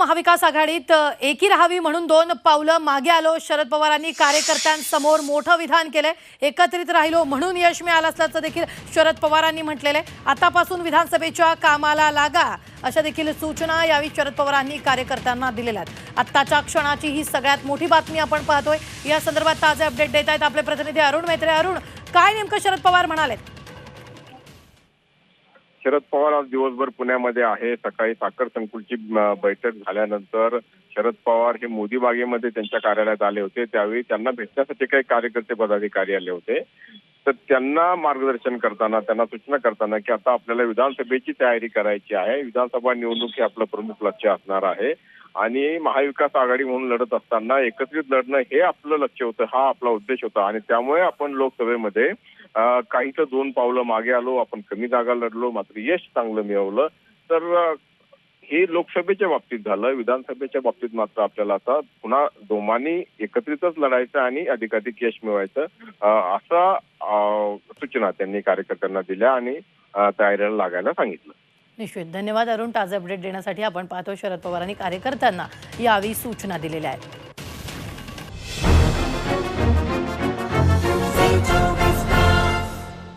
महाविकास आघाडीत एकी राहावी म्हणून दोन पावलं मागे आलो. शरद पवारांनी कार्यकर्त्यांसमोर मोठं विधान केलंय. एकत्रित राहिलो म्हणून यश मिळालं असल्याचं देखील शरद पवारांनी म्हटलेलं आहे. आतापासून विधानसभेच्या कामाला लागा अशा देखील सूचना यावेळी शरद पवारांनी कार्यकर्त्यांना दिलेल्या आहेत. आत्ताच्या क्षणाची ही सगळ्यात मोठी बातमी आपण पाहतोय. या संदर्भात ताजे अपडेट देत आहेत आपले प्रतिनिधी अरुण मैत्रे. अरुण काय नेमकं शरद पवार म्हणाले शरद पवार आज दिवसभर पुण्यामध्ये आहे. सकाळी साखर संकुलची बैठक झाल्यानंतर शरद पवार हे मोदी बागेमध्ये त्यांच्या कार्यालयात आले होते. त्यावेळी त्यांना भेटण्यासाठी काही कार्यकर्ते पदाधिकारी आले होते. तर त्यांना मार्गदर्शन करताना त्यांना सूचना करताना की आता आपल्याला विधानसभेची तयारी करायची आहे. विधानसभा निवडणूक हे आपलं प्रमुख लक्ष असणार आहे. आणि महाविकास आघाडी म्हणून लढत असताना एकत्रित लढणं हे आपलं लक्ष होतं हा आपला उद्देश होता. आणि त्यामुळे आपण लोकसभेमध्ये काही काहीच दोन पावलं मागे आलो आपण कमी जागा लढलो मात्र यश चांगलं मिळवलं. तर हे लोकसभेच्या बाबतीत झालं. विधानसभेच्या बाबतीत मात्र आपल्याला आता पुन्हा दोमांनी एकत्रितच लढायचं आणि अधिकाधिक यश मिळवायचं असा सूचना त्यांनी कार्यकर्त्यांना दिल्या आणि तयारीला लागायला सांगितलं. निश्चित. धन्यवाद अरुण ताजे अपडेट देण्यासाठी आपण पाहतो शरद पवारांनी कार्यकर्त्यांना यावेळी सूचना दिलेल्या आहेत.